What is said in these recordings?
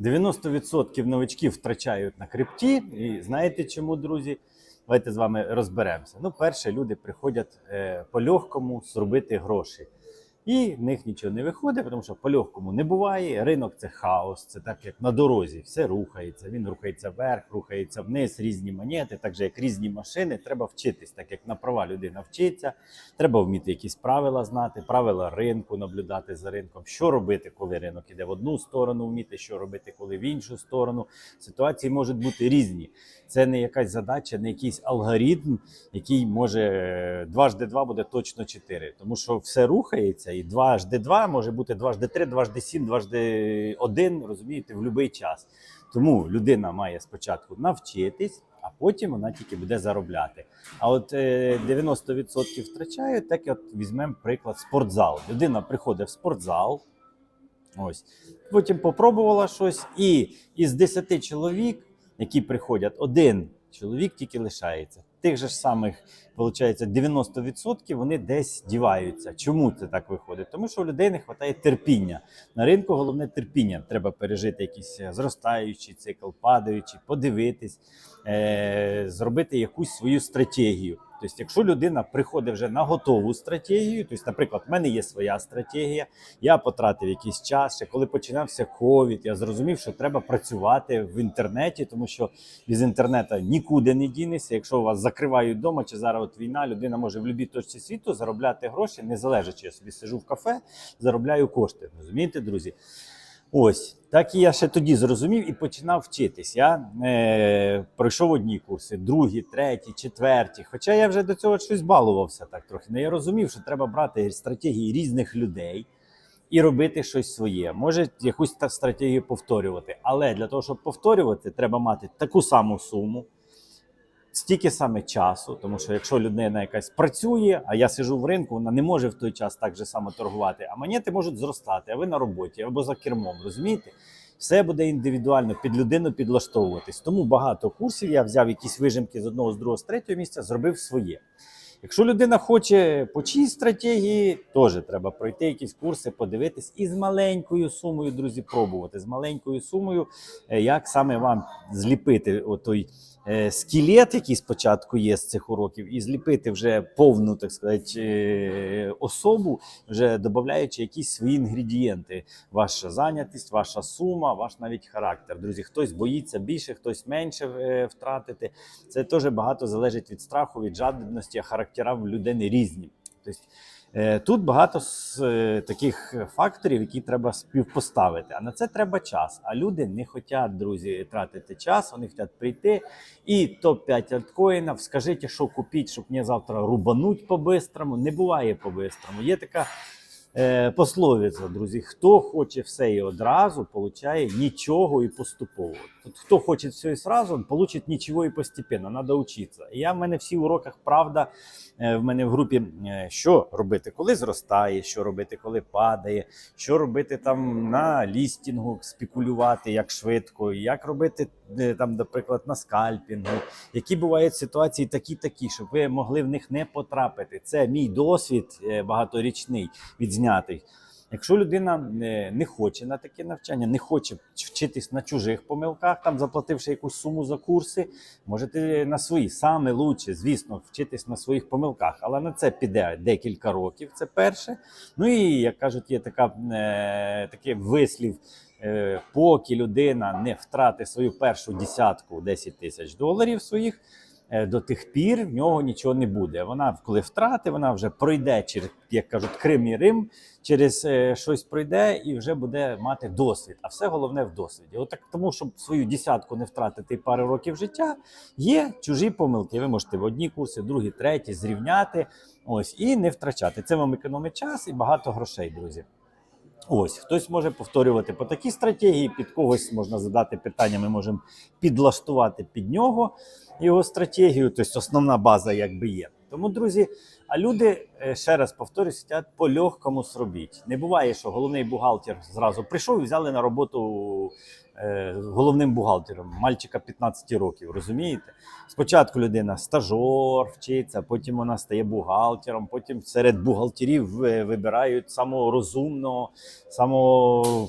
90% новичків втрачають на крипті. І знаєте чому, друзі? Давайте з вами розберемося. Ну, перше, люди приходять е, по-легкому зробити гроші. І в них нічого не виходить, тому що по-легкому не буває. Ринок це хаос, це так як на дорозі. Все рухається. Він рухається вверх, рухається вниз, різні монети, так же як різні машини. Треба вчитись, так як на права людина вчиться. Треба вміти якісь правила знати, правила ринку, наблюдати за ринком, що робити, коли ринок іде в одну сторону, вміти, що робити, коли в іншу сторону. Ситуації можуть бути різні. Це не якась задача, не якийсь алгоритм, який може е, 2 жди 2 буде точно 4. Тому що все рухається, і 2 жди 2 може бути 2 жди 3, 2 жди 7, 2 жди 1, розумієте, в будь-який час. Тому людина має спочатку навчитись, а потім вона тільки буде заробляти. А от е, 90% втрачають, так от візьмемо приклад спортзал. Людина приходить в спортзал, ось, потім попробувала щось, і із 10 чоловік, які приходять, один чоловік тільки лишається. Тих же ж самих, виходить, 90% вони десь діваються. Чому це так виходить? Тому що у людей не вистачає терпіння. На ринку головне терпіння. Треба пережити якийсь е, зростаючий цикл, падаючий, подивитись, е- зробити якусь свою стратегію. Тобто, якщо людина приходить вже на готову стратегію, тобто, наприклад, в мене є своя стратегія, я потратив якийсь час. Ще коли починався ковід, я зрозумів, що треба працювати в інтернеті, тому що без інтернету нікуди не дінешся. Якщо вас закривають вдома, чи зараз от війна, людина може в будь-якій точці світу заробляти гроші, не залежить, чи я собі сижу в кафе, заробляю кошти. Розумієте, друзі? Ось так і я ще тоді зрозумів і починав вчитись. Я е, пройшов одні курси, другі, треті, четверті. Хоча я вже до цього щось балувався так трохи. Не я розумів, що треба брати стратегії різних людей і робити щось своє. Може, якусь та стратегію повторювати. Але для того, щоб повторювати, треба мати таку саму суму. Стільки саме часу, тому що якщо людина якась працює, а я сижу в ринку, вона не може в той час так же само торгувати. А монети можуть зростати, а ви на роботі або за кермом, розумієте? Все буде індивідуально під людину підлаштовуватись. Тому багато курсів я взяв якісь вижимки з одного, з другого, з третього місця, зробив своє. Якщо людина хоче по чиїй стратегії, теж треба пройти якісь курси, подивитись і з маленькою сумою, друзі, пробувати. З маленькою сумою, е, як саме вам зліпити отой е, скелет, який спочатку є з цих уроків, і зліпити вже повну, так сказати, е, особу, вже додаючи якісь свої інгредієнти. Ваша зайнятість, ваша сума, ваш навіть характер. Друзі, хтось боїться більше, хтось менше втратити. Це теж багато залежить від страху, від жадібності, а характера в людини різні. Тобто, е, Тут багато з е, таких факторів, які треба співпоставити. А на це треба час. А люди не хочуть, друзі, тратити час, вони хочуть прийти і топ-5 альткоїнів, скажіть, що купіть, щоб мені завтра рубануть по-бистрому. Не буває по-бистрому. Є така е, пословиця, друзі: хто хоче все і одразу, получає нічого і поступово. Тут хто хоче все і сразу, получить нічого і постепенно. Надо учитися. І я в мене всі уроках правда. е, В мене в групі е, що робити, коли зростає, що робити, коли падає, що робити там на лістінгу, спекулювати як швидко, як робити там, наприклад, на скальпінгу, які бувають ситуації такі-такі, щоб ви могли в них не потрапити. Це мій досвід е, багаторічний відзнятий. Якщо людина не хоче на таке навчання, не хоче вчитись на чужих помилках, там заплативши якусь суму за курси, можете на свої саме лучше, звісно, вчитись на своїх помилках. Але на це піде декілька років. Це перше. Ну і як кажуть, є така е, такий вислів. е, Поки людина не втратить свою першу десятку 10 тисяч доларів своїх, до тих пір в нього нічого не буде. Вона, коли втратить, вона вже пройде через, як кажуть, Крим і Рим, через е, щось пройде і вже буде мати досвід. А все головне в досвіді. Отак, тому, щоб свою десятку не втратити пару років життя, є чужі помилки. Ви можете в одні курси, другі, треті зрівняти. Ось і не втрачати. Це вам економить час і багато грошей, друзі. Ось хтось може повторювати по такій стратегії, під когось можна задати питання. Ми можемо підлаштувати під нього його стратегію. Тобто основна база якби є. Тому, друзі, а люди, е, ще раз повторюсь, сидять по легкому зробіть. Не буває, що головний бухгалтер зразу прийшов і взяли на роботу головним бухгалтером мальчика 15 років. Розумієте? Спочатку людина стажор вчиться, потім вона стає бухгалтером, потім серед бухгалтерів е, вибирають самого розумного, самого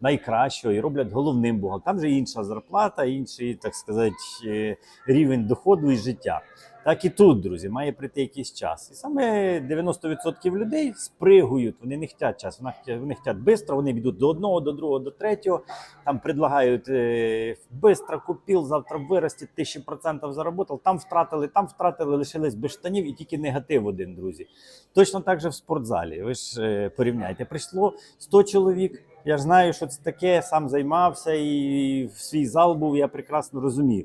найкращого і роблять головним бухгалтером. Там же інша зарплата, інший, так сказати, е, рівень доходу і життя. Так і тут, друзі, має прийти якийсь час. І саме 90% людей спригують, вони не хочуть час, вони хочуть, швидко, вони йдуть до одного, до другого, до третього. Там предлагають е, бистро купив, завтра вирости, тисячі процентів заработав. Там втратили, там втратили, лишились без штанів і тільки негатив один, друзі. Точно так же в спортзалі. Ви ж е, порівняйте, прийшло 100 чоловік. Я ж знаю, що це таке, сам займався і в свій зал був, я прекрасно розумію,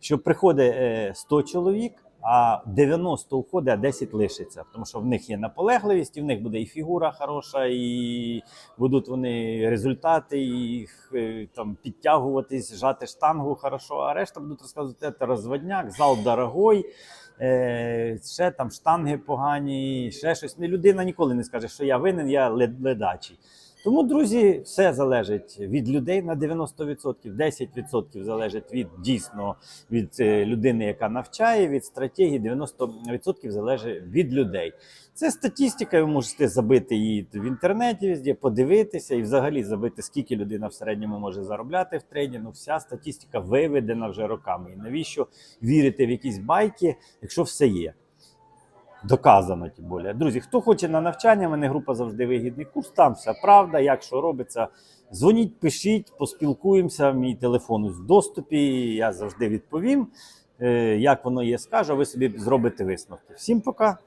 що приходить е, 100 чоловік, а 90 уходить, а 10 лишиться. Тому що в них є наполегливість, і в них буде і фігура хороша, і будуть вони результати, і е, там підтягуватись, жати штангу хорошо, а решта будуть розказувати, це розводняк, зал дорогой. Е, ще там штанги погані, ще щось. Людина ніколи не скаже, що я винен, я лед- ледачий. Тому, друзі, все залежить від людей на 90%, 10% залежить від дійсно від е, людини, яка навчає, від стратегії, 90% залежить від людей. Це статистика, ви можете забити її в інтернеті, везде, подивитися і взагалі забити, скільки людина в середньому може заробляти в трейдингу. Вся статистика виведена вже роками. І навіщо вірити в якісь байки, якщо все є? Доказано тим більше. Друзі, хто хоче на навчання, мене група завжди вигідний курс. Там вся правда, як що робиться. Дзвоніть, пишіть, поспілкуємося. Мій телефон в доступі. Я завжди відповім. Е, Як воно є, скажу, ви собі зробите висновки. Всім пока.